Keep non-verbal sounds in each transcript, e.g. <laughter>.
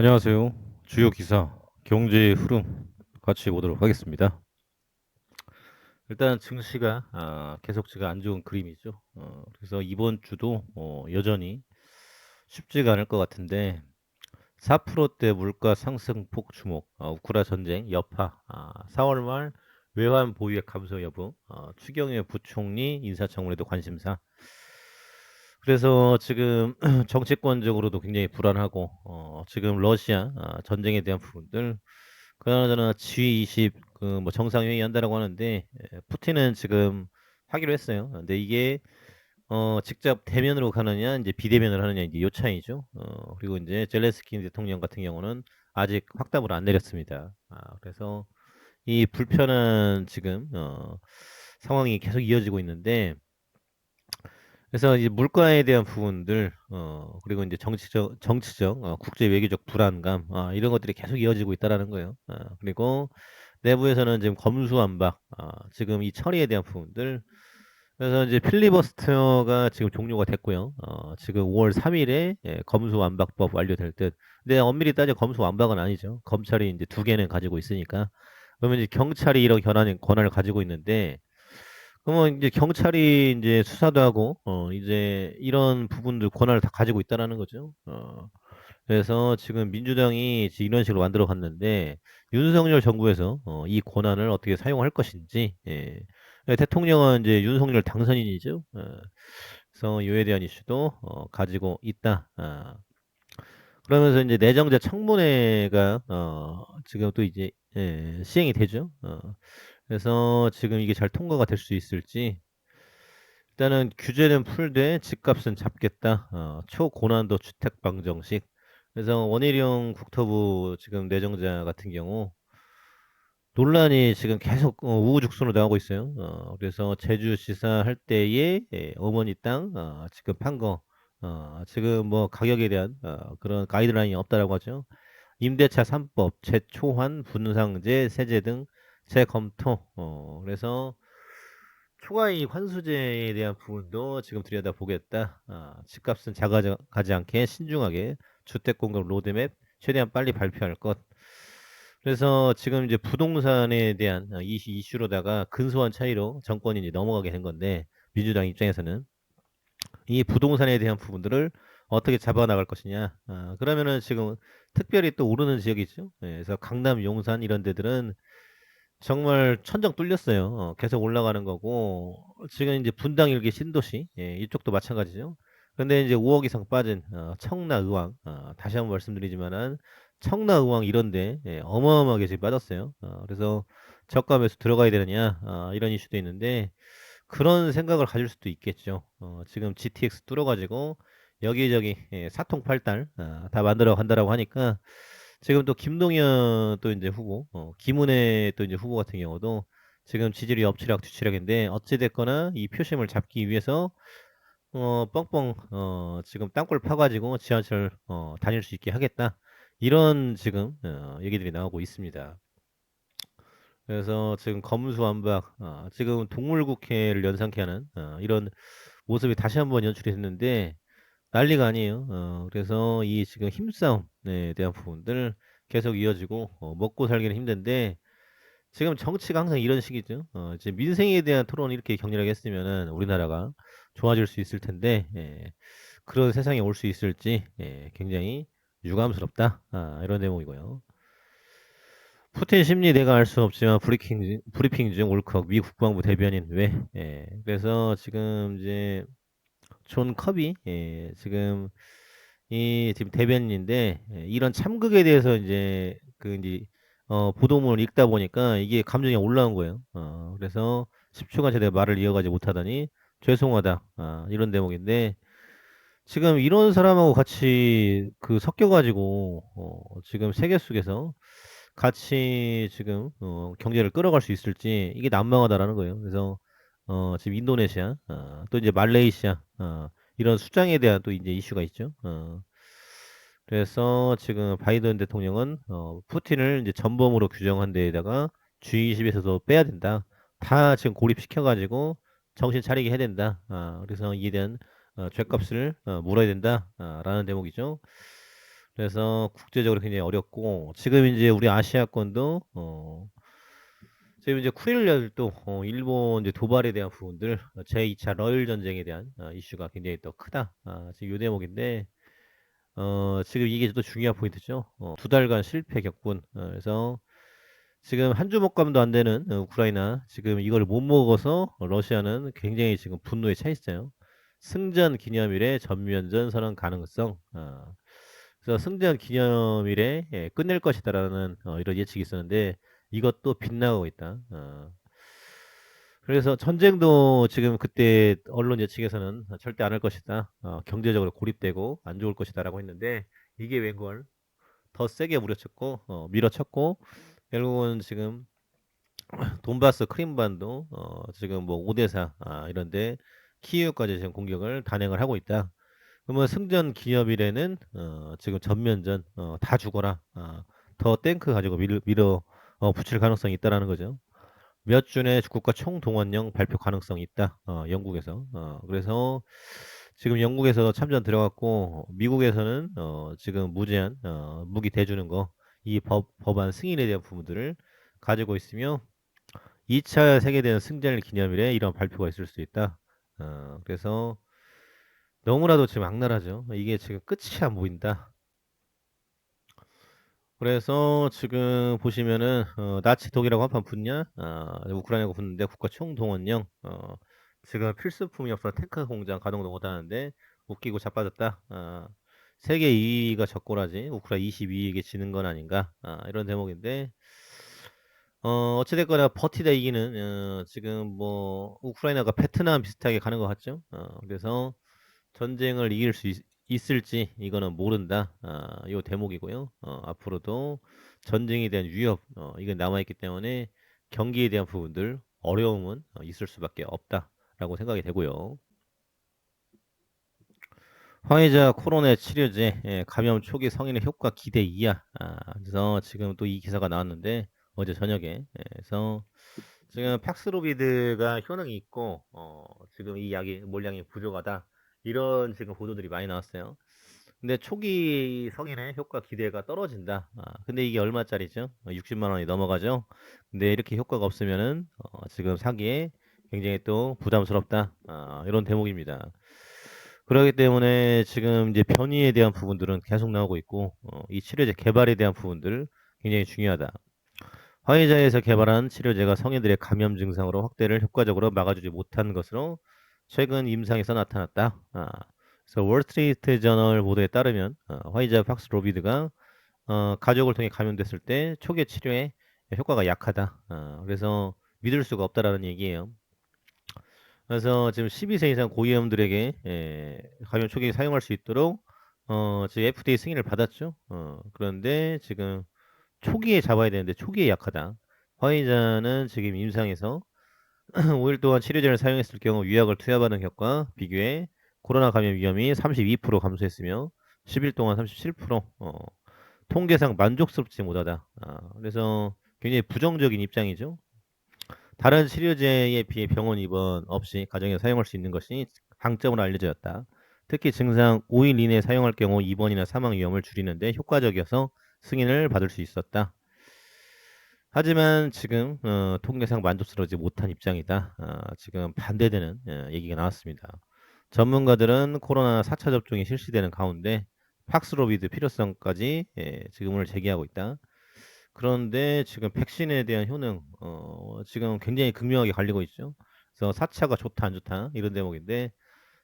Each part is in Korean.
안녕하세요. 주요 기사, 경제 흐름 같이 보도록 하겠습니다. 일단 증시가 아, 계속 제가 안 좋은 그림이죠. 어, 그래서 이번 주도 어, 여전히 쉽지가 않을 것 같은데 4%대 물가 상승폭 주목, 어, 우크라 전쟁 여파, 아, 4월 말 외환 보유액 감소 여부, 어, 추경호 부총리 인사청문회도 관심사. 그래서 지금 <clears throat> 정치권적으로도 굉장히 불안하고 어, 지금 러시아 아, 전쟁에 대한 부분들 그나저나 G20 그 뭐 정상회의 한다라고 하는데 예, 푸틴은 지금 하기로 했어요. 근데 이게 어, 직접 대면으로 가느냐 이제 비대면을 하느냐 이제 요 차이죠. 어, 그리고 이제 젤렌스키 대통령 같은 경우는 아직 확답을 안 내렸습니다. 아, 그래서 이 불편한 지금 어, 상황이 계속 이어지고 있는데 그래서 이제 물가에 대한 부분들 어 그리고 이제 정치적 정치적 어 국제 외교적 불안감 아 이런 것들이 계속 이어지고 있다라는 거예요. 아 그리고 내부에서는 지금 검수완박 아 지금 이 처리에 대한 부분들 그래서 이제 필리버스터가 지금 종료가 됐고요. 어 지금 5월 3일에 예 검수완박법 완료될 듯. 근데 엄밀히 따져 검수완박은 아니죠. 검찰이 이제 두 개는 가지고 있으니까. 그러면 이제 경찰이 이런 권한 권한을 가지고 있는데 그러면 이제 경찰이 인제 수사도 하고 어 이제 이런 부분들 권한을 다 가지고 있다라는 거죠. 어 그래서 지금 민주당이 지 이런 식으로 만들어 갔는데 윤석열 정부에서 어 이 권한을 어떻게 사용할 것인지 예. 예 대통령은 인제 윤석열 당선인이죠. 어 그래서 요에 대한 이슈도 어 가지고 있다. 아. 그러면서 인제 내정자 청문회가 어 지금 또 이제 예 시행이 되죠. 어 그래서 지금 이게 잘 통과가 될 수 있을지 일단은 규제는 풀되 집값은 잡겠다. 어, 초고난도 주택 방정식. 그래서 원희룡 국토부 지금 내정자 같은 경우 논란이 지금 계속 어, 우후죽순으로 나오고 있어요. 어, 그래서 제주시사 할 때에 예, 어머니 땅 어, 지금 판 거, 어, 지금 뭐 가격에 대한 어, 그런 가이드라인이 없다라고 하죠. 임대차 3법, 재초환, 분상제, 세제 등 재검토. 어, 그래서 초과이익 환수제에 대한 부분도 지금 들여다보겠다. 아, 집값은 작아가지 않게 신중하게 주택공급 로드맵 최대한 빨리 발표할 것. 그래서 지금 이제 부동산에 대한 이 이슈로다가 근소한 차이로 정권이 이제 넘어가게 된 건데 민주당 입장에서는 이 부동산에 대한 부분들을 어떻게 잡아나갈 것이냐. 아, 그러면은 지금 특별히 또 오르는 지역이 있죠. 예, 그래서 강남, 용산 이런 데들은 정말 천정 뚫렸어요. 어 계속 올라가는 거고 지금 인제 분당 일기 신도시 예 이쪽도 마찬가지죠. 근데 인제 5억 이상 빠진 어 청라, 의왕 어 다시 한번 말씀드리지만은 청라, 의왕 이런 데 예 어마어마하게 지금 빠졌어요. 어 그래서 저가 매수 들어가야 되느냐 아 이런 이슈도 있는데 그런 생각을 가질 수도 있겠죠. 어 지금 GTX 뚫어 가지고 여기저기 예 사통팔달 아 다 만들어 간다라고 하니까 지금 또 김동연 또 인제 후보 어 김은혜 또 인제 후보 같은 경우도 지금 지지율이 엎치락 뒤치락인데 어찌 됐거나 이 표심을 잡기 위해서 어 뻥뻥 어 지금 땅굴 파 가지고 지하철 어 다닐 수 있게 하겠다. 이런 지금 어 얘기들이 나오고 있습니다. 그래서 지금 검수완박 어 지금 동물국회를 연상케 하는 어 이런 모습이 다시 한번 연출이 됐는데 난리가 아니에요. 어 그래서 이 지금 힘싸움에 대한 부분들 계속 이어지고 어 먹고 살기는 힘든데 지금 정치가 항상 이런 식이죠. 어 이제 민생에 대한 토론을 이렇게 격렬하게 했으면은 우리나라가 좋아질 수 있을 텐데 예. 그런 세상이 올수 있을지 예. 굉장히 유감스럽다. 아 이런 대목이고요. 푸틴 심리 내가 알 수 없지만 브리핑 브리핑 중 울컥 미 국방부 대변인 왜? 예. 그래서 지금 이제 존 커비 예 지금 이 지금 대변인인데 예 이런 참극에 대해서 인제 그 인제 어 보도문을 읽다 보니까 이게 감정이 올라온 거예요. 어 그래서 10 초간 제대로 말을 이어가지 못하더니 "죄송하다." 아 이런 대목인데 지금 이런 사람하고 같이 그 섞여 가지고 어 지금 세계 속에서 같이 지금 어 경제를 끌어갈 수 있을지 이게 난망하다라는 거예요. 그래서 어 지금 인도네시아 어 또 이제 말레이시아 어 이런 수장에 대한 또 인제 이슈가 있죠. 어 그래서 지금 바이든 대통령은 어 푸틴을 이제 전범으로 규정한 데에다가 G20에서도 빼야 된다. 다 지금 고립시켜 가지고 정신 차리게 해야 된다. 아 그래서 이에 대한 어 "죗값을 어 물어야 된다." 아 라는 대목이죠. 그래서 국제적으로 굉장히 어렵고 지금 이제 우리 아시아권도 어 지금 이제 쿠릴ler도 어 일본 이제 도발에 대한 부분들 제2차 러일 전쟁에 대한 어 이슈가 굉장히 또 크다. 아 지금 요 대목인데 어 지금 이게 또 중요한 포인트죠. 어 두 달간 실패 겪은 어 그래서 지금 한 주먹감도 안 되는 어 우크라이나 지금 이걸 못 먹어서 러시아는 굉장히 지금 분노에 차 있어요. 승전 기념일에 전면전 선언 가능성. 어 그래서 승전 기념일에 예 끝낼 것이다라는 어 이런 예측이 있었는데 이것도 빗나가고 있다. 어. 그래서 전쟁도 지금 그때 언론 예측에서는 절대 안 할 것이다. 어 경제적으로 고립되고 안 좋을 것이다라고 했는데 이게 웬걸 더 세게 무려쳤고 어 밀어쳤고 결국은 지금 <clears throat> 돈바스 크림반도 어 지금 뭐 오데사 아 이런 데 키이우까지 지금 공격을 단행을 하고 있다. 그러면 승전 기념일에는 어 지금 전면전 어 다 죽어라. 아더 탱크 가지고 밀 밀어 어 붙일 가능성이 있다라는 거죠. 몇 주 내에 국가 총 동원령 발표 가능성이 있다. 어 영국에서. 어 그래서 지금 영국에서 참전 들어갔고 미국에서는 어 지금 무제한 어 무기 대주는 거 이법 법안 승인에 대한 부분들을 가지고 있으며 2차 세계대전 승전 기념일에 이런 발표가 있을 수 있다. 어 그래서 너무나도 지금 악랄하죠. 이게 지금 끝이 안 보인다. 그래서 지금 보시면은 어 나치 독일하고 한판 붙냐? 아 우크라이나하고 붙는데 국가 총동원령 어 지금 필수품이 없어 탱크 공장 가동도 못 하는데 웃기고 자빠졌다. 아 세계 2위가 적고라지 우크라 22위에게 지는 건 아닌가? 아 이런 대목인데 어 어찌 됐거나 버티다 이기는 어 지금 뭐 우크라이나가 베트남 비슷하게 가는 것 같죠? 어 그래서 전쟁을 이길 수 있 있을지 이거는 모른다. 아 요 대목이고요. 어 앞으로도 전쟁에 대한 위협 어 이건 남아 있기 때문에 경기에 대한 부분들 어려움은 어 있을 수밖에 없다라고 생각이 되고요. 화이자 코로나 치료제 예 감염 초기 성인의 효과 기대 이하. 아 그래서 지금 또 이 기사가 나왔는데 어제 저녁에 예 그래서 지금 팍스로비드가 효능이 있고 어 지금 이 약이 몰량이 부족하다. 이런 지금 보도들이 많이 나왔어요. 근데 초기 성인의 효과 기대가 떨어진다. 아 근데 이게 얼마짜리죠? 어 60만 원이 넘어가죠. 근데 이렇게 효과가 없으면은 어 지금 사기에 굉장히 또 부담스럽다. 아 이런 대목입니다. 그러기 때문에 지금 이제 변이에 대한 부분들은 계속 나오고 있고 어 이 치료제 개발에 대한 부분들 굉장히 중요하다. 화이자에서 개발한 치료제가 성인들의 감염 증상으로 확대를 효과적으로 막아주지 못한 것으로 최근 임상에서 나타났다. 아, 그래서 월스트리트 저널 보도에 따르면 어, 화이자 박스로비드가 어, 가족을 통해 감염됐을 때 초기 치료에 효과가 약하다. 어, 그래서 믿을 수가 없다라는 얘기예요. 그래서 지금 12세 이상 고위험들에게 예, 감염 초기에 사용할 수 있도록 어, 지금 FDA 승인을 받았죠. 어, 그런데 지금 초기에 잡아야 되는데 초기에 약하다. 화이자는 지금 임상에서 <clears throat> 5일 동안 치료제를 사용했을 경우 위약을 투여받은 격과 비교해 코로나 감염 위험이 32% 감소했으며 10일 동안 37% 어, 통계상 만족스럽지 못하다. 아, 그래서 굉장히 부정적인 입장이죠. 다른 치료제에 비해 병원 입원 없이 가정에서 사용할 수 있는 것이 강점으로 알려졌다. 특히 증상 5일 이내 사용할 경우 입원이나 사망 위험을 줄이는데 효과적이어서 승인을 받을 수 있었다. 하지만 지금 어, 통계상 만족스러우지 못한 입장이다. 어, 지금 반대되는 어, 얘기가 나왔습니다. 전문가들은 코로나 4차 접종이 실시되는 가운데 팍스로비드 필요성까지 예, 지금을 제기하고 있다. 그런데 지금 백신에 대한 효능 어, 지금 굉장히 극명하게 갈리고 있죠. 그래서 4차가 좋다 안 좋다 이런 대목인데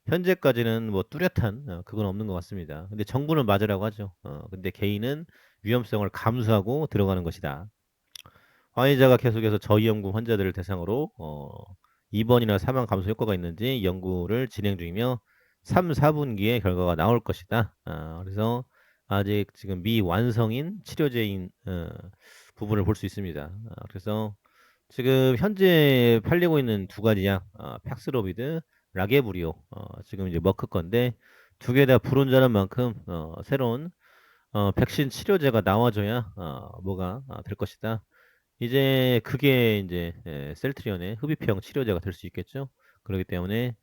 현재까지는 뭐 뚜렷한 어, 그건 없는 것 같습니다. 근데 정부는 맞으라고 하죠. 어, 근데 개인은 위험성을 감수하고 들어가는 것이다. 화이자가 계속해서 저위험군 환자들을 대상으로 어, 입원이나 사망 감소 효과가 있는지 연구를 진행 중이며 3, 4분기에 결과가 나올 것이다. 아, 그래서 아직 지금 미완성인 치료제인 어, 부분을 볼 수 있습니다. 아, 그래서 지금 현재 팔리고 있는 두 가지 약, 어, 팍스로비드, 라게브리오, 어, 지금 이제 머크 건데 두 개 다 불온전한 만큼 어, 새로운 어, 백신 치료제가 나와줘야 어, 뭐가 어, 될 것이다. 이제 그게 이제 예, 셀트리온의 흡입형 치료제가 될 수 있겠죠. 그렇기 때문에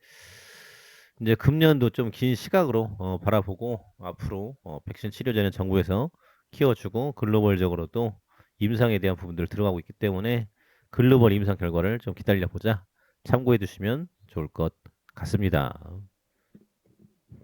이제 금년도 좀 긴 시각으로 어, 바라보고 앞으로 어, 백신 치료제는 정부에서 키워주고 글로벌적으로도 임상에 대한 부분들 들어가고 있기 때문에 글로벌 임상 결과를 좀 기다려 보자. 참고해 두시면 좋을 것 같습니다.